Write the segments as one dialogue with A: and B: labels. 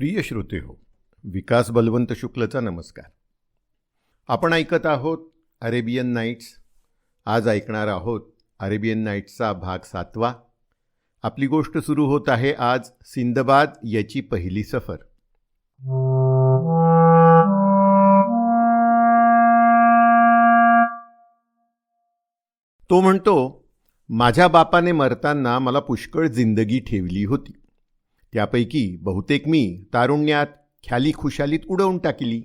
A: प्रिय श्रोते हो विकास बलवंत शुक्लचा नमस्कार. आपण ऐकत आहोत अरेबियन नाईट्स. आज ऐकणार आहोत अरेबियन नाईट्सचा भाग सातवा. आपली गोष्ट सुरू होत आहे आज सिंदबाद याची पहिली सफर. तो म्हणतो माझ्या बापाने मरताना मला पुष्कळ जिंदगी ठेवली होती. त्यापैकी बहुतेक मी तारुण्यात ख्याली खुशालीत उडवून टाकली.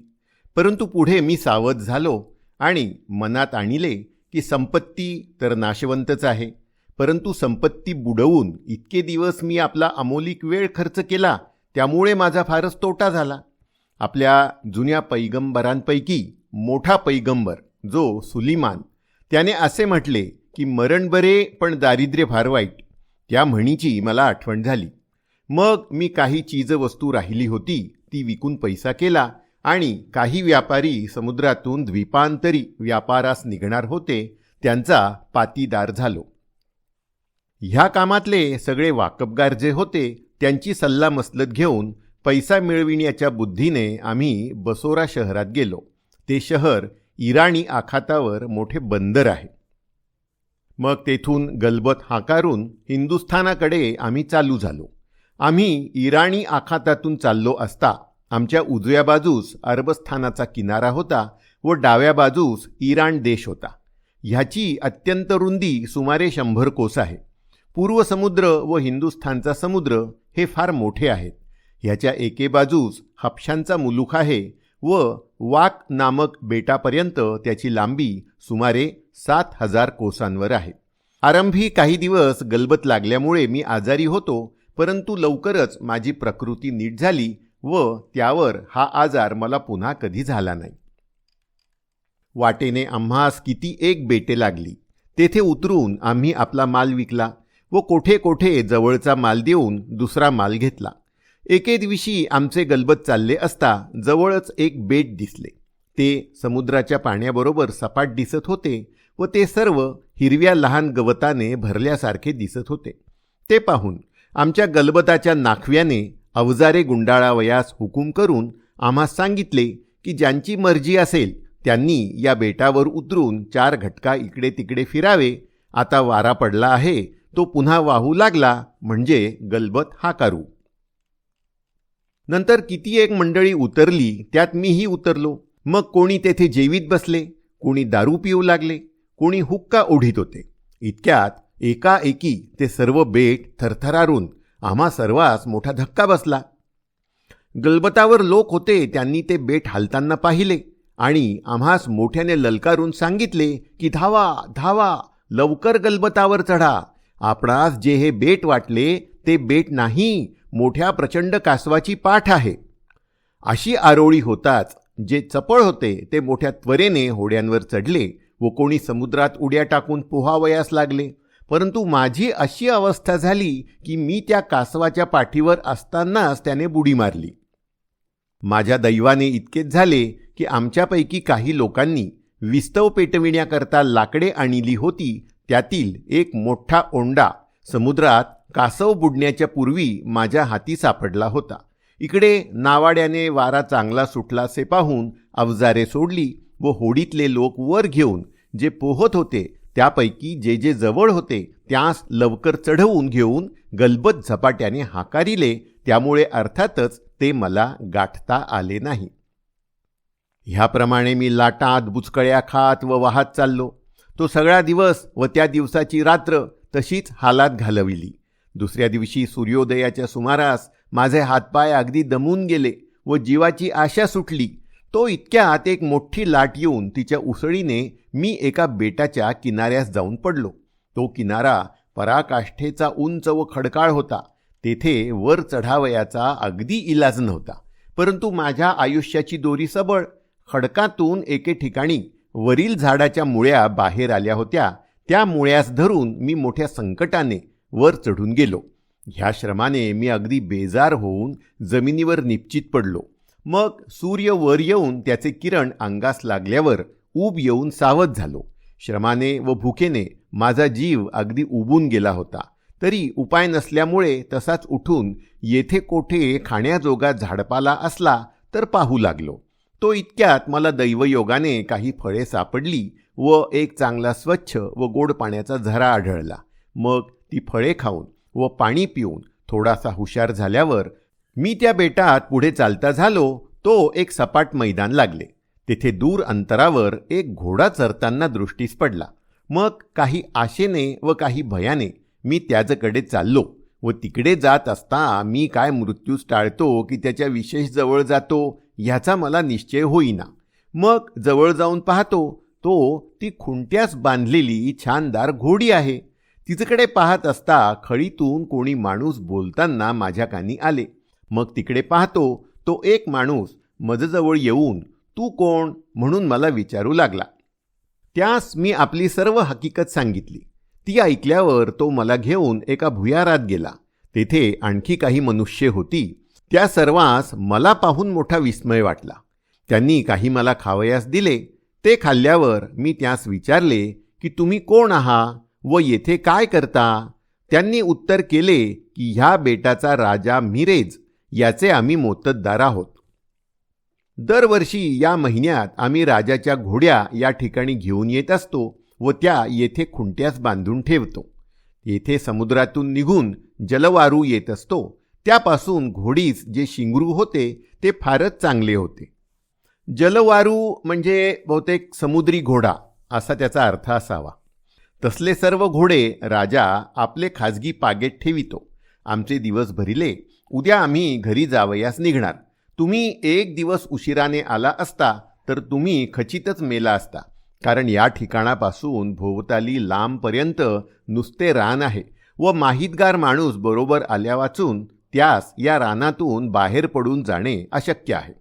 A: परंतु पुढे मी सावध झालो आणि मनात आणले की संपत्ती तर नाशवंतच आहे. परंतु संपत्ती बुडवून इतके दिवस मी आपला अमोलिक वेळ खर्च केला त्यामुळे माझा फारच तोटा झाला. आपल्या जुन्या पैगंबरांपैकी मोठा पैगंबर जो सुलिमान त्याने असे म्हटले की मरण बरे पण दारिद्र्य फार वाईट. त्या म्हणीची मला आठवण झाली. मग मी काही चीजवस्तू राहिली होती ती विकून पैसा केला आणि काही व्यापारी समुद्रातून द्वीपांतरी व्यापारास निघणार होते त्यांचा पातीदार झालो. ह्या कामातले सगळे वाकबगार जे होते त्यांची सल्लामसलत घेऊन पैसा मिळविण्याच्या बुद्धीने आम्ही बसोरा शहरात गेलो. ते शहर इराणी आखातावर मोठे बंदर आहे. मग तेथून गलबत हाकारून हिंदुस्थानाकडे आम्ही चालू झालो. आम्ही इराणी आखातातून चाललो असता आमच्या उजव्या बाजूस अरबस्थानाचा किनारा होता व डाव्या बाजूस इराण देश होता. ह्याची अत्यंत रुंदी सुमारे शंभर कोस आहे. पूर्व समुद्र व हिंदुस्थानचा समुद्र हे फार मोठे आहेत. ह्याच्या एके बाजूस हपशांचा मुलुख आहे व वाक नामक बेटापर्यंत त्याची लांबी सुमारे सात हजार कोसांवर आहे. आरंभी काही दिवस गलबत लागल्यामुळे मी आजारी होतो परंतु लवकरच माझी प्रकृती नीट झाली व त्यावर हा आजार मला पुन्हा कधी झाला नाही. वाटेने आम्हास किती एक बेटे लागली. तेथे उतरून आम्ही आपला माल विकला व कोठे कोठे जवळचा माल देऊन दुसरा माल घेतला. एके दिवशी आमचे गलबत चालले असता जवळच एक बेट दिसले. ते समुद्राच्या पाण्याबरोबर सपाट दिसत होते व ते सर्व हिरव्या लहान गवताने भरल्यासारखे दिसत होते. ते पाहून आमच्या गलबताच्या नाखव्याने अवजारे गुंडाळावयास हुकूम करून आम्हा सांगितले की ज्यांची मर्जी असेल त्यांनी या बेटावर उतरून चार घटका इकडे तिकडे फिरावे. आता वारा पडला आहे तो पुन्हा वाहू लागला म्हणजे गलबत हा करू नंतर किती एक मंडळी उतरली त्यात मीही उतरलो. मग कोणी तेथे जेवीत बसले कोणी दारू पिऊ लागले कोणी हुक्का ओढीत होते. इतक्यात एकाएकी ते सर्व बेट थरथरारून आम्हा सर्वांस मोठा धक्का बसला. गलबतावर लोक होते त्यांनी ते बेट हालताना पाहिले आणि आम्हास मोठ्याने ललकारून सांगितले की धावा धावा लवकर गलबतावर चढा. आपणास जे हे बेट वाटले ते बेट नाही मोठ्या प्रचंड कासवाची पाठ आहे. अशी आरोळी होताच जे चपळ होते ते मोठ्या त्वरेने होड्यांवर चढले व कोणी समुद्रात उड्या टाकून पोहावयास लागले. परंतु माझी अशी अवस्था झाली की मी त्या कासवाच्या पाठीवर असतानाच त्याने बुडी मारली. माझ्या दैवाने इतकेच झाले की आमच्यापैकी काही लोकांनी विस्तव पेटविण्याकरता लाकडे आणली होती त्यातील एक मोठा ओंडा समुद्रात कासव बुडण्याच्या पूर्वी माझ्या हाती सापडला होता. इकडे नावाड्याने वारा चांगला सुटलासे पाहून अवजारे सोडली व होडीतले लोक वर घेऊन जे पोहत होते त्यापैकी जे जे जवळ होते त्यास लवकर चढवून घेऊन गलबत झपाट्याने हाकारिले त्यामुळे अर्थातच ते मला गाठता आले नाही. ह्याप्रमाणे मी लाटात बुचकळ्या खात व वाहत चाललो. तो सगळा दिवस व त्या दिवसाची रात्र तशीच हालात घालविली. दुसऱ्या दिवशी सूर्योदयाच्या सुमारास माझे हातपाय अगदी दमून गेले व जीवाची आशा सुटली तो इतक्यात एक मोठी लाट येऊन तिच्या उसळीने मी एका बेटाच्या किनाऱ्यास जाऊन पडलो. तो किनारा पराकाष्ठेचा उंच व खडकाळ होता. तेथे वर चढावयाचा अगदी इलाज नव्हता. परंतु माझ्या आयुष्याची दोरी सबळ. खडकातून एके ठिकाणी वरील झाडाच्या मुळ्या बाहेर आल्या होत्या. त्या मुळ्यास धरून मी मोठ्या संकटाने वर चढून गेलो. ह्या श्रमाने मी अगदी बेजार होऊन जमिनीवर निश्चित पडलो. मग सूर्य वर येऊन त्याचे किरण अंगास लागल्यावर ऊब येऊन सावध झालो. श्रमाने व भुकेने माझा जीव अगदी उबून गेला होता. तरी उपाय नसल्यामुळे तसाच उठून येथे कोठे खाण्याजोगा झाडपाला असला तर पाहू लागलो. तो इतक्यात मला दैवयोगाने काही फळे सापडली व एक चांगला स्वच्छ व गोड पाण्याचा झरा आढळला. मग ती फळे खाऊन व पाणी पिऊन थोडासा हुशार झाल्यावर मी त्या बेटात पुढे चालता झालो तो एक सपाट मैदान लागले. तेथे दूर अंतरावर एक घोडा चरताना दृष्टीस पडला. मग काही आशेने व काही भयाने मी त्याजकडे चाललो व तिकडे जात असता मी काय मृत्यूस टाळतो की त्याच्या विशेष जवळ जातो ह्याचा मला निश्चय होईना. मग जवळ जाऊन पाहतो तो ती खुंट्यास बांधलेली छानदार घोडी आहे. तिच्याकडे पाहत असता खळीतून कोणी माणूस बोलताना माझ्या कानी आले. मग तिकडे पाहतो तो एक माणूस मजजवळ येऊन तू कोण? म्हणून मला विचारू लागला. त्यास मी आपली सर्व हकीकत सांगितली. ती ऐकल्यावर तो मला घेऊन एका भुयारात गेला. तेथे आणखी काही मनुष्य होती. त्या सर्वांस मला पाहून मोठा विस्मय वाटला. त्यांनी काही मला खावयास दिले. ते खाल्ल्यावर मी त्यास विचारले की तुम्ही कोण आहात व येथे काय करता? त्यांनी उत्तर केले की ह्या बेटाचा राजा मिरेज. याचे आम्ही मोतद्दार आहोत. दरवर्षी या महिन्यात आम्ही राजाच्या घोड्या या ठिकाणी घेऊन येत असतो व त्या येथे खुंट्यास बांधून ठेवतो. येथे समुद्रातून निघून जलवारू येत असतो. त्यापासून घोडीस जे शिंगरू होते ते फारच चांगले होते. जलवारू म्हणजे बहुतेक समुद्री घोडा असा त्याचा अर्थ असावा. तसले सर्व घोडे राजा आपले खाजगी पागेत ठेवितो. आमचे दिवस भरिले उद्या आम्ही घरी जावयास निघणार. तुम्ही एक दिवस उशिराने आला असता तर तुम्ही खचितच मेला असता. कारण या ठिकाणापासून भोवताली लांबपर्यंत नुसते रान आहे व माहितगार माणूस बरोबर आल्या वाचून त्यास या रानातून बाहेर पडून जाणे अशक्य आहे.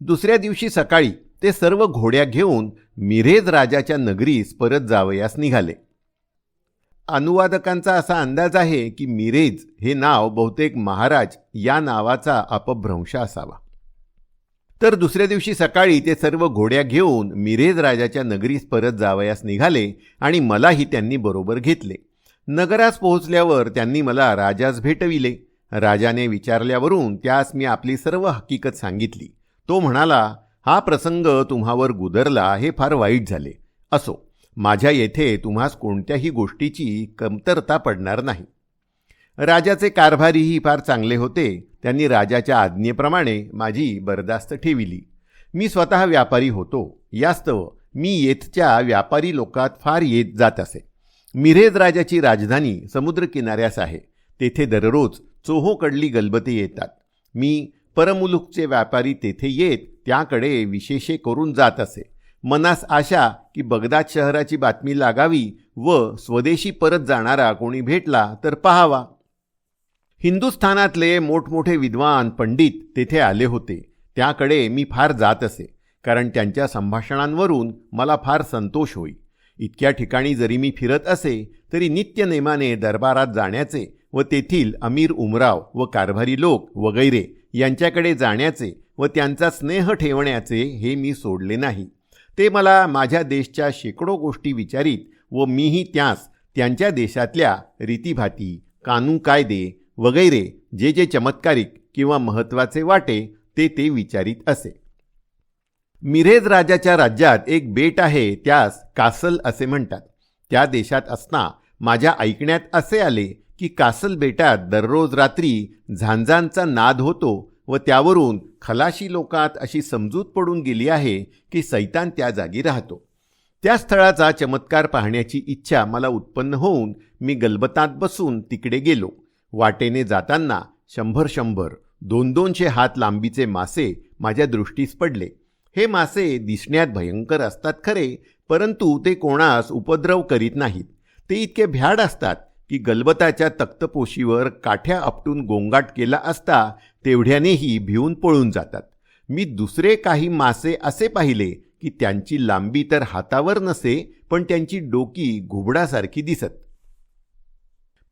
A: दुसऱ्या दिवशी सकाळी ते सर्व घोड्या घेऊन मिरेज राजाच्या नगरीस परत जावयास निघाले. अनुवादकांचा असा अंदाज आहे की मिरेज हे नाव बहुतेक महाराज या नावाचा अपभ्रंश असावा. तर दुसऱ्या दिवशी सकाळी ते सर्व घोड्या घेऊन मिरेज राजाच्या नगरीस परत जावयास निघाले आणि मलाही त्यांनी बरोबर घेतले. नगरास पोहोचल्यावर त्यांनी मला राजास भेटविले. राजाने विचारल्यावरून त्यास मी आपली सर्व हकीकत सांगितली. तो म्हणाला हा प्रसंग तुम्हावर गुदरला हे फार वाईट झाले. असो. माझ्या येथे तुम्हास कोणत्याही गोष्टीची कमतरता पडणार नाही. राजाचे कारभारीही फार चांगले होते. त्यांनी राजाच्या आज्ञेप्रमाणे माझी बरदास्त ठेविली. मी स्वतः व्यापारी होतो. यास्तव मी येथच्या व्यापारी लोकात फार येत जात असे. मिरेज राजाची राजधानी समुद्रकिनाऱ्यास आहे. तेथे दररोज चोहोकडली गलबते येतात. मी परमुलुकचे व्यापारी तेथे येत त्याकडे विशेषे करून जात असे. मनास आशा की बगदाद शहराची बातमी लागावी व स्वदेशी परत जाणारा कोणी भेटला तर पाहावा. हिंदुस्थानातले मोठमोठे विद्वान पंडित तेथे आले होते. त्याकडे मी फार जात असे कारण त्यांच्या संभाषणांवरून मला फार संतोष होई. इतक्या ठिकाणी जरी मी फिरत असे तरी नित्यनेमाने दरबारात जाण्याचे व तेथील अमीर उमराव व कारभारी लोक वगैरे यांच्याकडे जाण्याचे व त्यांचा स्नेह ठेवण्याचे हे मी सोडले नाही. ते मला माझ्या देशच्या शेकडो गोष्टी विचारीत व मीही त्यास त्यांच्या देशातल्या रीतीभाती कानून कायदे वगैरे जे जे चमत्कारिक किंवा महत्त्वाचे वाटे ते ते विचारित असे. मिरेज राजाच्या राज्यात एक बेट आहे त्यास कासल असे म्हणतात. त्या देशात असता माझ्या ऐकण्यात असे आले की कासल बेटात दररोज रात्री झांजांचा नाद होतो व त्यावरून खलाशी लोकात अशी समजूत पडून गेली आहे की सैतान त्या जागी राहतो. त्या स्थळाचा चमत्कार पाहण्याची इच्छा मला उत्पन्न होऊन मी गलबतात बसून तिकडे गेलो. वाटेने जाताना शंभर शंभर दोन दोनशे हात लांबीचे मासे माझ्या दृष्टीस पडले. हे मासे दिसण्यात भयंकर असतात खरे परंतु ते कोणास उपद्रव करीत नाहीत. ते इतके भ्याड असतात की गलबताच्या तक्तपोशीवर काठ्या आपटून गोंगाट केला असता तेवढ्यानेही भिवून पळून जातात. मी दुसरे काही मासे असे पाहिले की त्यांची लांबी तर हातावर नसे पण त्यांची डोकी घुबडासारखी दिसत.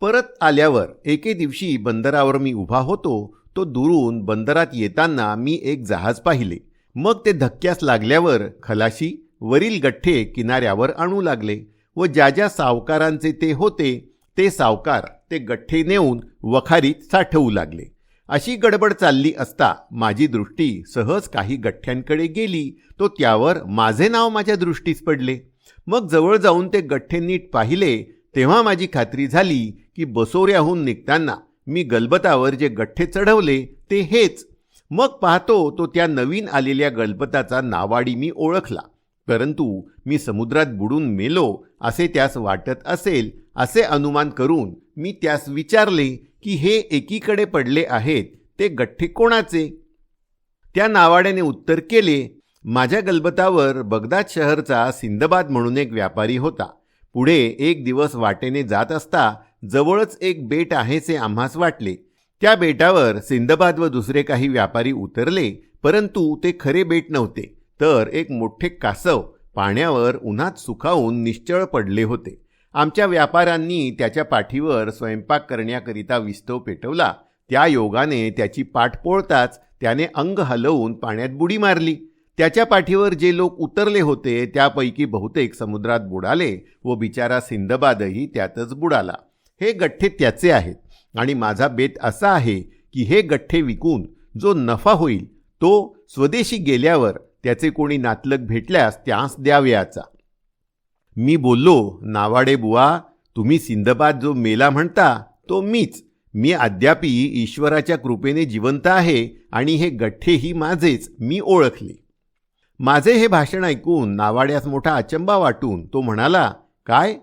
A: परत आल्यावर एके दिवशी बंदरावर मी उभा होतो तो दुरून बंदरात येताना मी एक जहाज पाहिले. मग ते धक्क्यास लागल्यावर खलाशी वरील गठ्ठे किनाऱ्यावर आणू लागले व ज्या ज्या सावकारांचे ते होते ते सावकार ते गठ्ठे नेऊन वखारीत साठवू लागले. अशी गडबड चालली असता माझी दृष्टी सहज काही गठ्ठ्यांकडे गेली. तो त्यावर माझे नाव माझ्या दृष्टीस पडले. मग जवळ जाऊन ते गठ्ठे नीट पाहिले तेव्हा माझी खात्री झाली की बसोऱ्याहून निघताना मी गलबतावर जे गठ्ठे चढवले ते हेच. मग पाहतो तो त्या नवीन आलेल्या गलबताचा नावाडी मी ओळखला. परंतु मी समुद्रात बुडून मेलो असे त्यास वाटत असेल असे अनुमान करून मी त्यास विचारले की हे एकीकडे पडले आहेत ते गठ्ठे कोणाचे? त्या नावाड्याने उत्तर केले माझ्या गलबतावर बगदाद शहरचा सिंदबाद म्हणून एक व्यापारी होता. पुढे एक दिवस वाटेने जात असता जवळच एक बेट आहेचे आम्हास वाटले. त्या बेटावर सिंदबाद व दुसरे काही व्यापारी उतरले परंतु ते खरे बेट नव्हते. तर एक मोठे कासव पाण्यावर उन्हात सुखावून निश्चळ पडले होते. आमच्या व्यापाऱ्यांनी त्याच्या पाठीवर स्वयंपाक करण्याकरिता विस्तव पेटवला. त्या योगाने त्याची पाठ पोळताच त्याने अंग हलवून पाण्यात बुडी मारली. त्याच्या पाठीवर जे लोक उतरले होते त्यापैकी बहुतेक समुद्रात बुडाले व बिचारा सिंदबादही त्यातच बुडाला. हे गठ्ठे त्याचे आहेत आणि माझा बेत असा आहे की हे गठ्ठे विकून जो नफा होईल तो स्वदेशी गेल्यावर त्याचे कोणी नातलग भेटल्यास त्यास द्यावयाचा मी बोललो नावाडे बुवा तुम्ही सिंदबाद जो मेला म्हणता तो मीच. मी अद्यापी ईश्वराच्या कृपेने जिवंत आहे आणि हे गठ्ठेही माझेच. मी ओळखले. माझे हे भाषण ऐकून नावाड्यास मोठा अचंबा वाटून तो म्हणाला काय?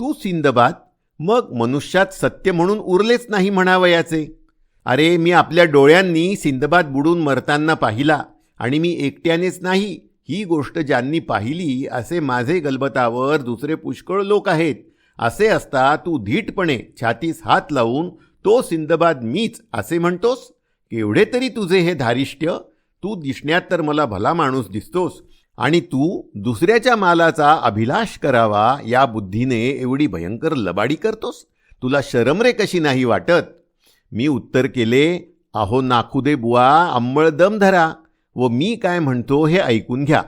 A: तू सिंदबाद मग मनुष्यात सत्य म्हणून उरलेच नाही म्हणावयाचे. अरे मी आपल्या डोळ्यांनी सिंदबाद बुडून मरताना पाहिला आणि मी एकट्यानेच नाही. ही गोष्ट ज्यांनी पाहिली असे माझे गलबतावर दुसरे पुष्कळ लोक आहेत. असे असता तू धीटपणे छातीस हात लावून तो सिंदबाद मीच असे म्हणतोस? केवढे तरी तुझे हे धारिष्ट्य? तू दिसण्यात तर मला भला माणूस दिसतोस. आणि तू दुसऱ्याच्या मालाचा अभिलाष करावा या बुद्धीने एवढी भयंकर लबाडी करतोस? तुला शरम रे कशी नाही वाटत? मी उत्तर केले अहो नाखुदे बुवा अंमळ दम धरा. व मी काय म्हणतो हे ऐकून घ्या.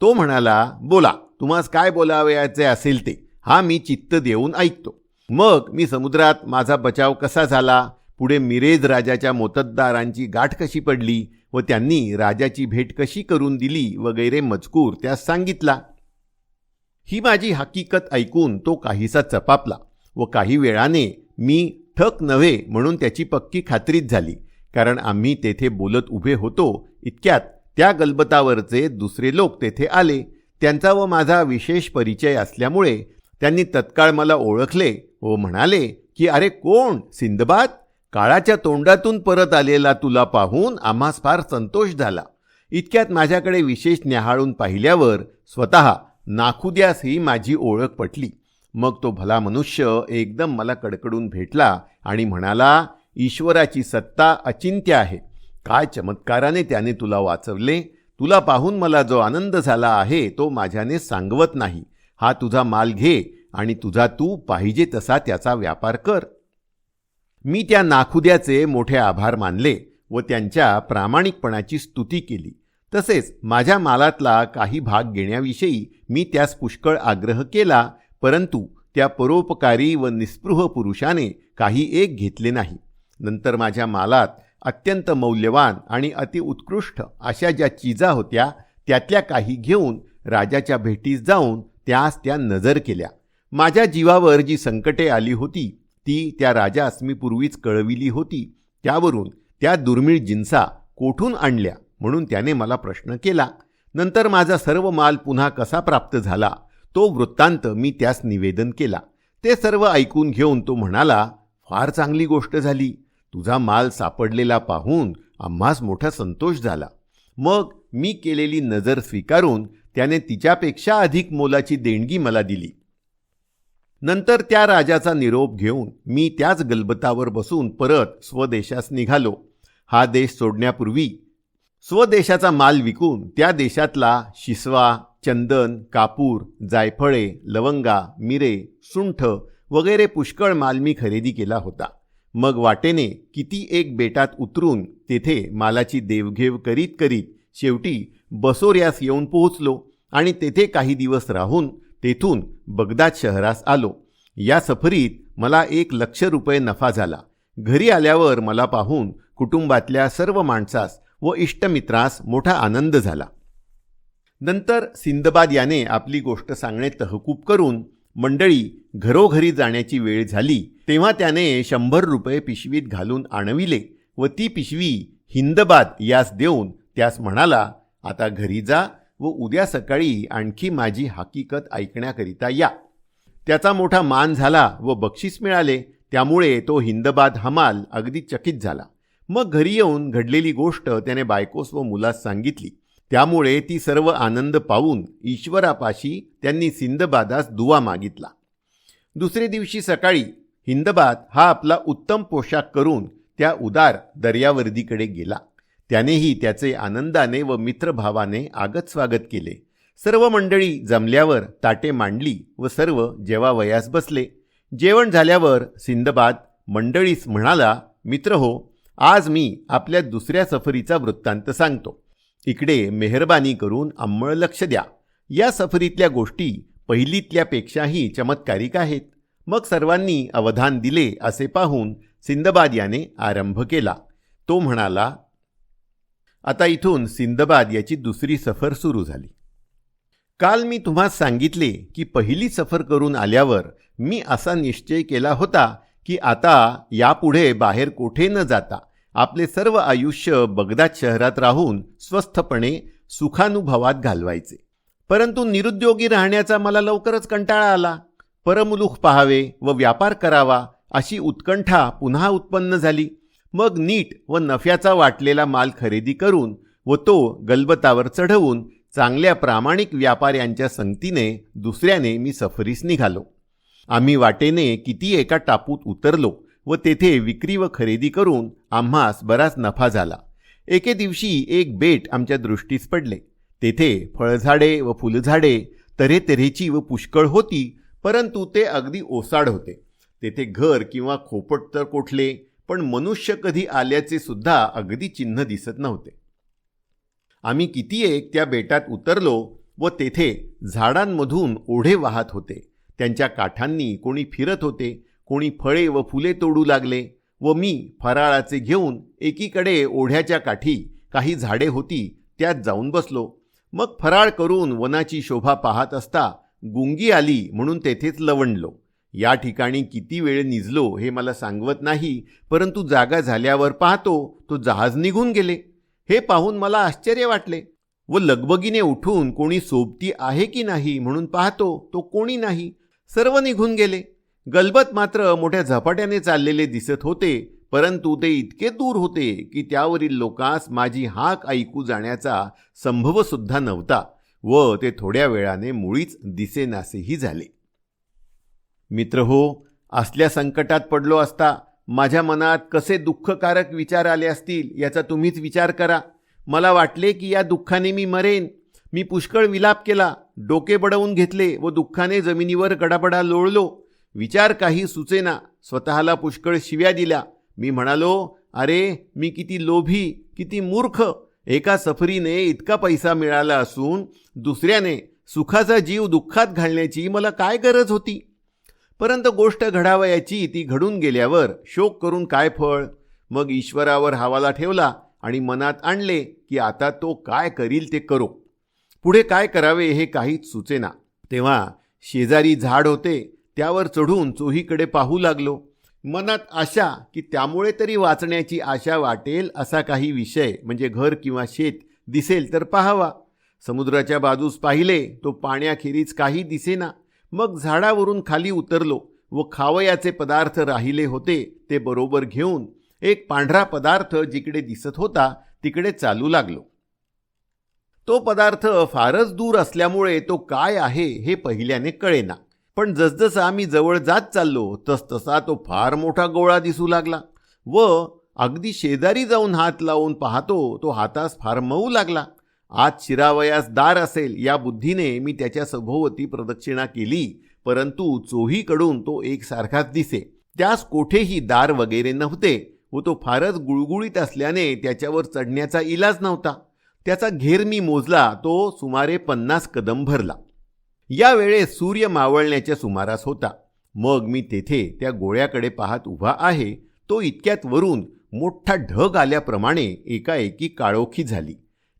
A: तो म्हणाला बोला तुम्हास काय बोलावयाचे असेल ते. हा मी चित्त देऊन ऐकतो. मग मी समुद्रात माझा बचाव कसा झाला? पुढे मिरेज राजाच्या मोतद्दारांची गाठ कशी पडली? व त्यांनी राजाची भेट कशी करून दिली? वगैरे मजकूर त्यास सांगितला. ही माझी हकीकत ऐकून तो काहीसा चपापला व काही वेळाने मी ठक नव्हे म्हणून त्याची पक्की खात्रीच झाली. कारण आम्ही तेथे बोलत उभे होतो इतक्यात त्या गलबतावरचे दुसरे लोक तेथे आले. त्यांचा व माझा विशेष परिचय असल्यामुळे त्यांनी तत्काळ मला ओळखले व म्हणाले की अरे कोण? सिंदबाद? काळाच्या तोंडातून परत आलेला तुला पाहून आम्हास फार संतोष झाला. इतक्यात माझ्याकडे विशेष न्याहाळून पाहिल्यावर स्वतः नाखुद्यास ही माझी ओळख पटली. मग तो भला मनुष्य एकदम मला कडकडून भेटला आणि म्हणाला ईश्वराची सत्ता अचिंत्य आहे. काय चमत्काराने त्याने तुला वाचवले. तुला पाहून मला जो आनंद झाला आहे तो माझ्याने सांगवत नाही. हा तुझा माल घे आणि तुझा तू पाहिजे तसा त्याचा व्यापार कर. मी त्या नाखुद्याचे मोठे आभार मानले व त्यांच्या प्रामाणिकपणाची स्तुती केली. तसेच माझ्या मालातला काही भाग घेण्याविषयी मी त्यास पुष्कळ आग्रह केला परंतु त्या परोपकारी व निस्पृह पुरुषाने काही एक घेतले नाही. नंतर माझ्या मालात अत्यंत मौल्यवान आणि अतिउत्कृष्ट अशा ज्या चिजा होत्या त्यातल्या काही घेऊन राजाच्या भेटीस जाऊन त्यास त्या नजर केल्या. माझ्या जीवावर जी संकटे आली होती ती त्या राजास मी पूर्वीच कळविली होती. त्यावरून त्या दुर्मिळ जिन्सा कोठून आणल्या म्हणून त्याने मला प्रश्न केला. नंतर माझा सर्व माल पुन्हा कसा प्राप्त झाला तो वृत्तांत मी त्यास निवेदन केला. ते सर्व ऐकून घेऊन तो म्हणाला फार चांगली गोष्ट झाली. तुझा माल सापडलेला पाहून आम्हास मोठा संतोष झाला. मग मी केलेली नजर स्वीकारून त्याने तिच्यापेक्षा अधिक मोलाची देणगी मला दिली. नंतर त्या राजाचा निरोप घेऊन मी त्याच गलबतावर बसून परत स्वदेशास निघालो. हा देश सोडण्यापूर्वी स्वदेशाचा माल विकून त्या देशातला शिसवा चंदन कापूर जायफळे लवंगा मिरे सुंठ वगैरे पुष्कळ माल मी खरेदी केला होता. मग वाटेने किती एक बेटात उतरून तेथे मालाची देवघेव करीत करीत शेवटी बसोऱ्यास येऊन पोहोचलो आणि तेथे काही दिवस राहून तेथून बगदाद शहरास आलो. या सफरीत मला एक लक्ष रुपये नफा झाला. घरी आल्यावर मला पाहून कुटुंबातल्या सर्व माणसास व इष्टमित्रास मोठा आनंद झाला. नंतर सिंदबाद याने आपली गोष्ट सांगणे तहकूब करून मंडळी घरोघरी जाण्याची वेळ झाली तेव्हा त्याने शंभर रुपये पिशवीत घालून आणविले व ती पिशवी हिंदबाद यास देऊन त्यास म्हणाला आता घरी जा व उद्या सकाळी आणखी माझी हकीकत ऐकण्याकरिता या. त्याचा मोठा मान झाला व बक्षीस मिळाले त्यामुळे तो हिंदबाद हमाल अगदी चकित झाला. मग घरी येऊन घडलेली गोष्ट त्याने बायकोस व मुलास सांगितली. त्यामुळे ती सर्व आनंद पाहून ईश्वरापाशी त्यांनी सिंदबादास दुवा मागितला. दुसरे दिवशी सकाळी हिंदबाद हा आपला उत्तम पोशाख करून त्या उदार दर्यावर्दीकडे गेला. त्यानेही त्याचे आनंदाने व मित्रभावाने आगत स्वागत केले. सर्व मंडळी जमल्यावर ताटे मांडली व सर्व जेवावयास बसले. जेवण झाल्यावर सिंदबाद मंडळीस म्हणाला मित्र हो आज मी आपल्या दुसऱ्या सफरीचा वृत्तांत सांगतो. इकडे मेहरबानी करून आंबळ लक्ष द्या. या सफरीतल्या गोष्टी पहिलीतल्यापेक्षाही चमत्कारिक आहेत. मग सर्वांनी अवधान दिले असे पाहून सिंदबाद याने आरंभ केला. तो म्हणाला आता इथून सिंदबाद याची दुसरी सफर सुरू झाली. काल मी तुम्हा सांगितले की पहिली सफर करून आल्यावर मी असा निश्चय केला होता की आता यापुढे बाहेर कोठे न जाता आपले सर्व आयुष्य बगदाद शहरात राहून स्वस्थपणे सुखानुभवात घालवायचे. परंतु निरुद्योगी राहण्याचा मला लवकरच कंटाळा आला. परमुलूक पाहावे व व्यापार करावा अशी उत्कंठा पुन्हा उत्पन्न झाली. मग नीट व नफ्याचा वाटलेला माल खरेदी करून व तो गलबतावर चढवून चांगल्या प्रामाणिक व्यापाऱ्यांच्या संगतीने दुसऱ्याने मी सफरीस निघालो. आम्ही वाटेने किती एका टापूत उतरलो. व तेथे विक्री व खरेदी करून आम्हास बराच नफा झाला. एके दिवशी एक बेट आमच्या दृष्टीस पडले. तेथे फळझाडे व फुलझाडे तऱ्हेतऱ्हेची व पुष्कळ होती परंतु ते अगदी ओसाड होते. तेथे घर किंवा खोपट तर कोठले पण मनुष्य कधी आल्याचे सुद्धा अगदी चिन्ह दिसत नव्हते. आम्ही किती एक त्या बेटात उतरलो व तेथे झाडांमधून ओढे वाहत होते. त्यांच्या काठांनी कोणी फिरत होते कोणी फळे व फुले तोडू लागले व मी फराळाचे घेऊन एकीकडे ओढ्याच्या काठी काही झाडे होती त्यात जाऊन बसलो. मग फराळ करून वनाची शोभा पाहत असता गुंगी आली म्हणून तेथेच लवणलो. या ठिकाणी किती वेळ निजलो हे मला सांगवत नाही परंतु जागा झाल्यावर पाहतो तो जहाज निघून गेले. हे पाहून मला आश्चर्य वाटले. व लगबगीने उठून कोणी सोबती आहे की नाही म्हणून पाहतो तो कोणी नाही. सर्व निघून गेले. गलबत मात्र मोठ्या झपाट्याने चाललेले दिसत होते परंतु ते इतके दूर होते की त्यावरील लोकांस माझी हाक ऐकू जाण्याचा संभवसुद्धा नव्हता व ते थोड्या वेळाने मुळीच दिसेनासेही झाले. मित्र हो असल्या संकटात पडलो असता माझ्या मनात कसे दुःखकारक विचार आले असतील याचा तुम्हीच विचार करा. मला वाटले की या दुःखाने मी मरेन. मी पुष्कळ विलाप केला डोके बडवून घेतले व दुःखाने जमिनीवर गडाबडा लोळलो. विचार काही सुचेना. स्वतःला पुष्कळ शिव्या दिल्या. मी म्हणालो अरे मी किती लोभी किती मूर्ख. एका सफरीने इतका पैसा मिळाला असून दुसऱ्याने सुखाचा जीव दुःखात घालण्याची मला काय गरज होती? परंतु गोष्ट घडावयाची ती घडून गेल्यावर शोक करून काय फळ? मग ईश्वरावर हवाला ठेवला आणि मनात आणले की आता तो काय करील ते करो. पुढे काय करावे हे काहीच सुचेना. तेव्हा शेजारी झाड होते. त्यावर चढून चोहीकडे पाहू लागलो. मनात आशा की त्यामुळे तरी वाचण्याची आशा वाटेल असा काही विषय म्हणजे घर किंवा शेत दिसेल तर पाहावा. समुद्राच्या बाजूस पाहिले तो पाण्याखेरीज काही दिसेना. मग झाडावरून खाली उतरलो व खावयाचे पदार्थ राहिले होते ते बरोबर घेऊन एक पांढरा पदार्थ जिकडे दिसत होता तिकडे चालू लागलो. तो पदार्थ फारच दूर असल्यामुळे तो काय आहे हे पहिल्याने कळेना. पण जसजसं आम्ही जवळ जात चाललो तसतसा तो फार मोठा गोळा दिसू लागला व अगदी शेजारी जाऊन हात लावून पाहतो तो हातास फार मऊ लागला. आत शिरावयास दार असेल या बुद्धीने मी त्याच्या सभोवती प्रदक्षिणा केली परंतु चोहीकडून तो एकसारखाच दिसे. त्यास कोठेही दार वगैरे नव्हते व तो फारच गुळगुळीत असल्याने त्याच्यावर चढण्याचा इलाज नव्हता. त्याचा घेर मी मोजला तो सुमारे पन्नास कदम भरला. यावेळेस सूर्य मावळण्याच्या सुमारास होता. मग मी तेथे त्या गोळ्याकडे पाहत उभा आहे. तो इतक्यात वरून मोठा ढग आल्याप्रमाणे एकाएकी काळोखी झाली.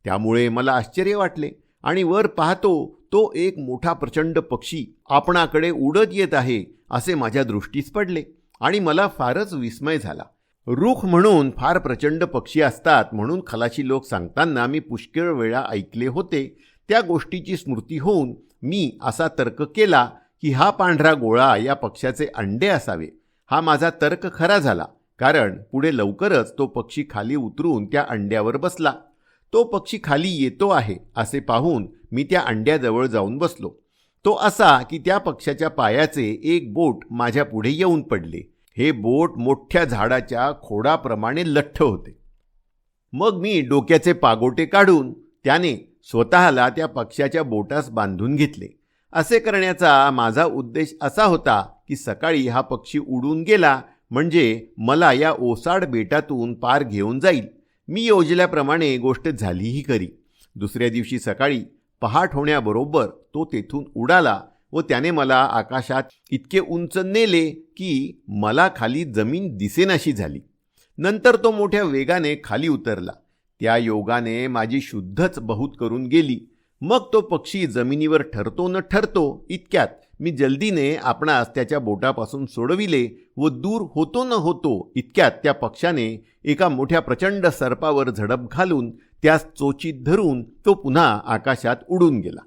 A: त्यामुळे मला आश्चर्य वाटले आणि वर पाहतो तो एक मोठा प्रचंड पक्षी आपणाकडे उडत येत आहे असे माझ्या दृष्टीस पडले आणि मला फारच विस्मय झाला. रुख म्हणून फार प्रचंड पक्षी असतात म्हणून खलाशी लोक सांगताना मी पुष्कळ वेळा ऐकले होते. त्या गोष्टीची स्मृती होऊन मी असा तर्क केला की हा पांढरा गोळा या पक्ष्याचे अंडे असावे. हा माझा तर्क खरा झाला कारण पुढे लवकरच तो पक्षी खाली उतरून त्या अंड्यावर बसला. तो पक्षी खाली येतो आहे असे पाहून मी त्या अंड्याजवळ जाऊन बसलो. तो असा की त्या पक्षाच्या पायाचे एक बोट माझ्या पुढे येऊन पडले. हे बोट मोठ्या झाडाच्या खोडाप्रमाणे लठ्ठ होते. मग मी डोक्याचे पागोटे काढून त्याने स्वतःला त्या पक्षाच्या बोटास बांधून घेतले. असे करण्याचा माझा उद्देश असा होता की सकाळी हा पक्षी उडून गेला म्हणजे मला या ओसाड बेटातून पार घेऊन जाईल. मी योजल्याप्रमाणे गोष्ट झालीही खरी. दुसऱ्या दिवशी सकाळी पहाट होण्याबरोबर तो तेथून उडाला व त्याने मला आकाशात इतके उंच नेले की मला खाली जमीन दिसेनाशी झाली. नंतर तो मोठ्या वेगाने खाली उतरला. त्या योगाने माझी शुद्धच बहुत करून गेली. मग तो पक्षी जमिनीवर ठरतो न ठरतो इतक्यात मी जल्दीने आपणास त्याच्या बोटापासून सोडविले व दूर होतो न होतो इतक्यात त्या पक्षाने एका मोठ्या प्रचंड सर्पावर झडप घालून त्यास चोचीत धरून तो पुन्हा आकाशात उडून गेला.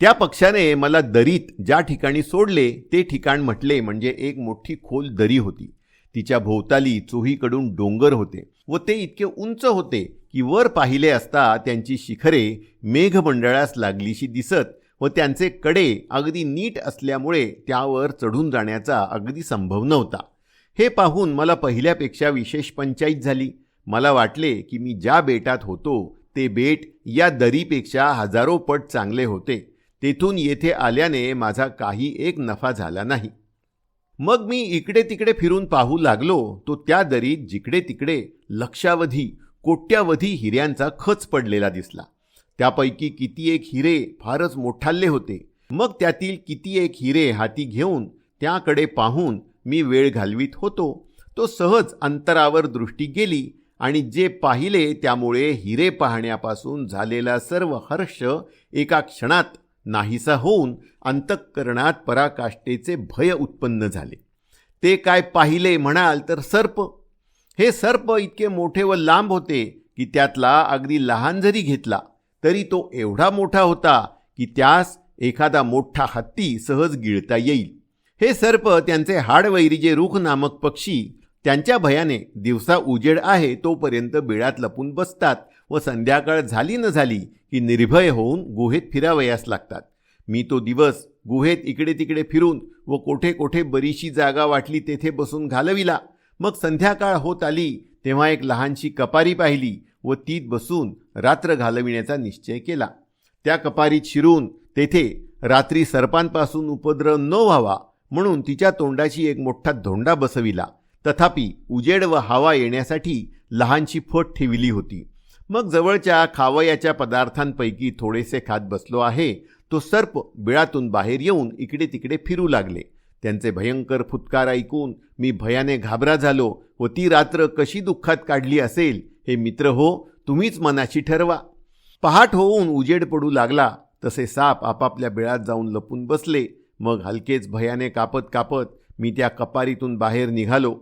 A: त्या पक्षाने मला दरीत ज्या ठिकाणी सोडले ते ठिकाण म्हटले म्हणजे एक मोठी खोल दरी होती. तिच्या भोवताली चोहीकडून डोंगर होते. व ते इतके उंच होते की वर पाहिले असता त्यांची शिखरे मेघमंडळास लागलीशी दिसत व त्यांचे कडे अगदी नीट असल्यामुळे त्यावर चढून जाण्याचा अगदी संभव नव्हता. हे पाहून मला पहिल्यापेक्षा विशेष पंचायत झाली. मला वाटले की मी ज्या बेटात होतो ते बेट या दरीपेक्षा हजारो पट चांगले होते. तेथून येथे आल्याने माझा काही एक नफा झाला नाही. मग मी इकडे तिकडे फिरून पाहू लागलो तो त्या दरीत जिकडे तिकडे लक्षावधी कोट्यावधी हिऱ्यांचा खच पडलेला दिसला. त्यापैकी किती एक हिरे फारच मोठाल्ले होते. मग त्यातील किती एक हिरे हाती घेऊन त्याकडे पाहून मी वेळ घालवीत होतो. तो सहज अंतरावर दृष्टी गेली आणि जे पाहिले त्यामुळे हिरे पाहण्यापासून झालेला सर्व हर्ष एका क्षणात नाहीसा होऊन अंतःकरणात पराकाष्ठेचे भय उत्पन्न झाले. ते काय पाहिले म्हणाल तर सर्प. हे सर्प इतके मोठे व लांब होते की त्यातला अगदी लहान जरी घेतला तरी तो एवढा मोठा होता की त्यास एखादा मोठा हत्ती सहज गिळता येईल. हे सर्प त्यांचे हाडवैरीजे रुख नामक पक्षी त्यांच्या भयाने दिवसा उजेड आहे तोपर्यंत बिळात लपून बसतात. व संध्याकाळ झाली न झाली की निर्भय होऊन गुहेत फिरावयास लागतात. मी तो दिवस गुहेत इकडे तिकडे फिरून व कोठे कोठे बरीशी जागा वाटली तेथे बसून घालविला. मग संध्याकाळ होत आली तेव्हा एक लहानशी कपारी पाहिली व तीत बसून रात्र घालविण्याचा निश्चय केला. त्या कपारीत शिरून तेथे रात्री सर्पांपासून उपद्रव न व्हावा म्हणून तिच्या तोंडाशी एक मोठा धोंडा बसविला. तथापि उजेड व हवा येण्यासाठी लहानशी फट ठेविली होती. मग जवळच्या खावयाच्या पदार्थांपैकी थोडेसे खात बसलो आहे. तो सर्प बिळातून बाहेर येऊन इकडे तिकडे फिरू लागले. त्यांचे भयंकर फुतकार ऐकून मी भयाने घाबरा झालो व ती रात्र कशी दुःखात काढली असेल हे मित्र हो तुम्हीच मनाशी ठरवा. पहाट होऊन उजेड पडू लागला. तसे साप आपापल्या बिळात जाऊन लपून बसले. मग हलकेच भयाने कापत कापत मी त्या कपारीतून बाहेर निघालो.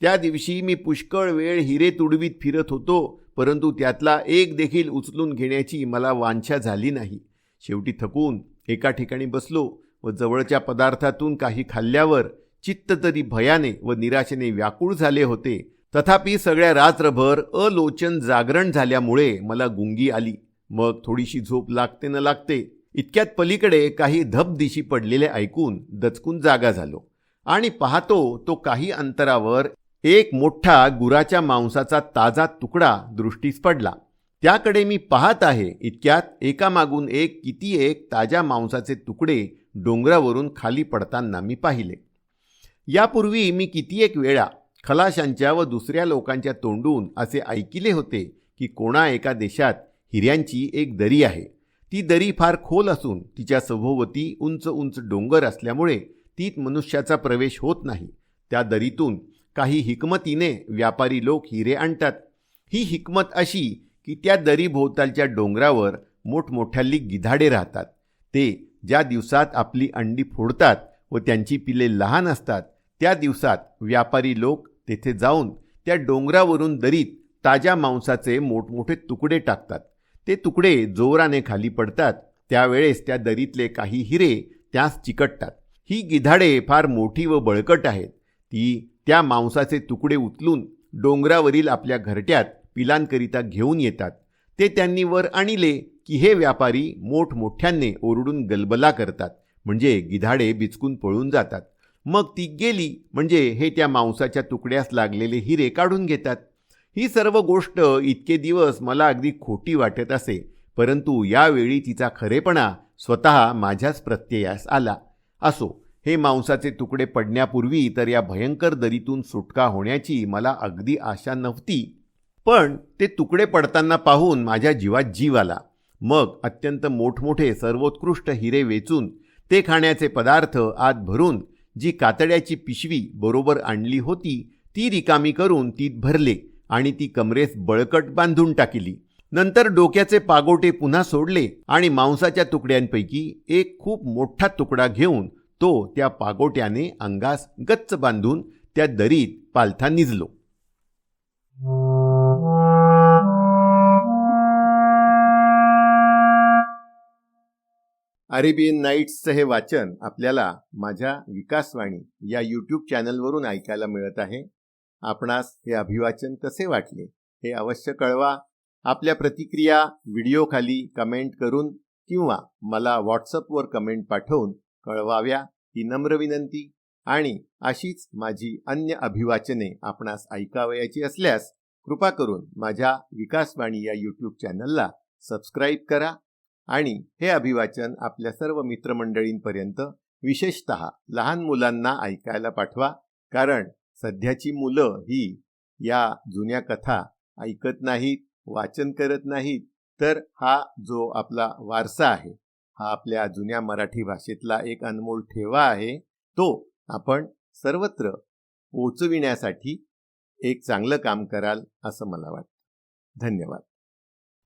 A: त्या दिवशी मी पुष्कळ वेळ हिरे तुडवीत फिरत होतो परंतु त्यातला एक देखील उचलून घेण्याची मला वांछा झाली नाही. शेवटी थकून एका ठिकाणी बसलो व जवळच्या पदार्थातून काही खाल्ल्यावर चित्त तरी भयाने व निराशेने व्याकुळ झाले होते. तथापि सगळ्या रात्रभर अलोचन जागरण झाल्यामुळे मला गुंगी आली. मग थोडीशी झोप लागते न लागते इतक्यात पलीकडे काही धबदिशी पडलेले ऐकून दचकून जागा झालो. आणि पाहतो तो काही अंतरावर एक मोठा गुराच्या मांसाचा ताजा तुकडा दृष्टीस पडला. त्याकडे मी पाहत आहे इतक्यात एकामागून एक किती एक ताज्या मांसाचे तुकडे डोंगरावरून खाली पडताना मी पाहिले. यापूर्वी मी किती एक वेळा खलाशांच्या व दुसऱ्या लोकांच्या तोंडून असे ऐकिले होते की कोणा एका देशात हिऱ्यांची एक दरी आहे. ती दरी फार खोल असून तिच्या सभोवती उंच उंच डोंगर असल्यामुळे तीत मनुष्याचा प्रवेश होत नाही. त्या दरीतून काही हिकमतीने व्यापारी लोक हिरे आणतात. ही हिकमत अशी की त्या दरीभोवतालच्या डोंगरावर मोठमोठ्याली गिधाडे राहतात. ते ज्या दिवसात आपली अंडी फोडतात व त्यांची पिले लहान असतात त्या दिवसात व्यापारी लोक तेथे जाऊन त्या डोंगरावरून दरीत ताज्या मांसाचे मोठमोठे तुकडे टाकतात. ते तुकडे जोराने खाली पडतात. त्यावेळेस त्या दरीतले काही हिरे त्यास चिकटतात. ही गिधाडे फार मोठी व बळकट आहेत. ती त्या मांसाचे तुकडे उचलून डोंगरावरील आपल्या घरट्यात पिलांकरिता घेऊन येतात. ते त्यांनी वर आणले की हे व्यापारी मोठमोठ्याने ओरडून गलबला करतात. म्हणजे गिधाडे बिचकून पळून जातात. मग ती गेली म्हणजे हे त्या मांसाच्या तुकड्यास लागलेले हिरे काढून घेतात. ही सर्व गोष्ट इतके दिवस मला अगदी खोटी वाटत असे परंतु यावेळी तिचा खरेपणा स्वतः माझ्याच प्रत्ययास आला. असो. हे मांसाचे तुकडे पडण्यापूर्वी तर या भयंकर दरीतून सुटका होण्याची मला अगदी आशा नव्हती. पण ते तुकडे पडताना पाहून माझ्या जीवात जीव आला. मग अत्यंत मोठमोठे सर्वोत्कृष्ट हिरे वेचून ते खाण्याचे पदार्थ आत भरून जी कातड्याची पिशवी बरोबर आणली होती ती रिकामी करून तीत भरले आणि ती कमरेस बळकट बांधून टाकली. नंतर डोक्याचे पागोटे पुन्हा सोडले आणि मांसाच्या तुकड्यांपैकी एक खूप मोठा तुकडा घेऊन तो त्या पागोट्याने अंगास गच्च बांधून त्या दरीत पालथा निजलो. अरेबियन नाईट्सचं हे वाचन आपल्याला माझ्या विकासवाणी या यूट्यूब चॅनलवरून ऐकायला मिळत आहे. आपणास हे अभिवाचन कसे वाटले हे अवश्य कळवा. आपल्या प्रतिक्रिया व्हिडिओखाली कमेंट करून किंवा मला व्हॉट्सअपवर कमेंट पाठवून कळवाव्या ही नम्र विनंती आणि अशीच माझी अन्य अभिवाचने आपणास ऐकावयाची असल्यास कृपा करून माझ्या विकासवाणी या यूट्यूब चॅनलला सबस्क्राईब करा आणि हे अभिवाचन आपल्या सर्व मित्रमंडळींपर्यंत विशेषत लहान मुलांना ऐकायला पाठवा कारण सध्याची मुलं ही या जुन्या कथा ऐकत नाहीत वाचन करत नाहीत तर हा जो आपला वारसा आहे हा आपल्या जुन्या मराठी भाषेतला एक अनमोल ठेवा आहे. तो आपण सर्वत्र पोचविण्यासाठी एक चांगलं काम कराल असं मला वाटतं. धन्यवाद.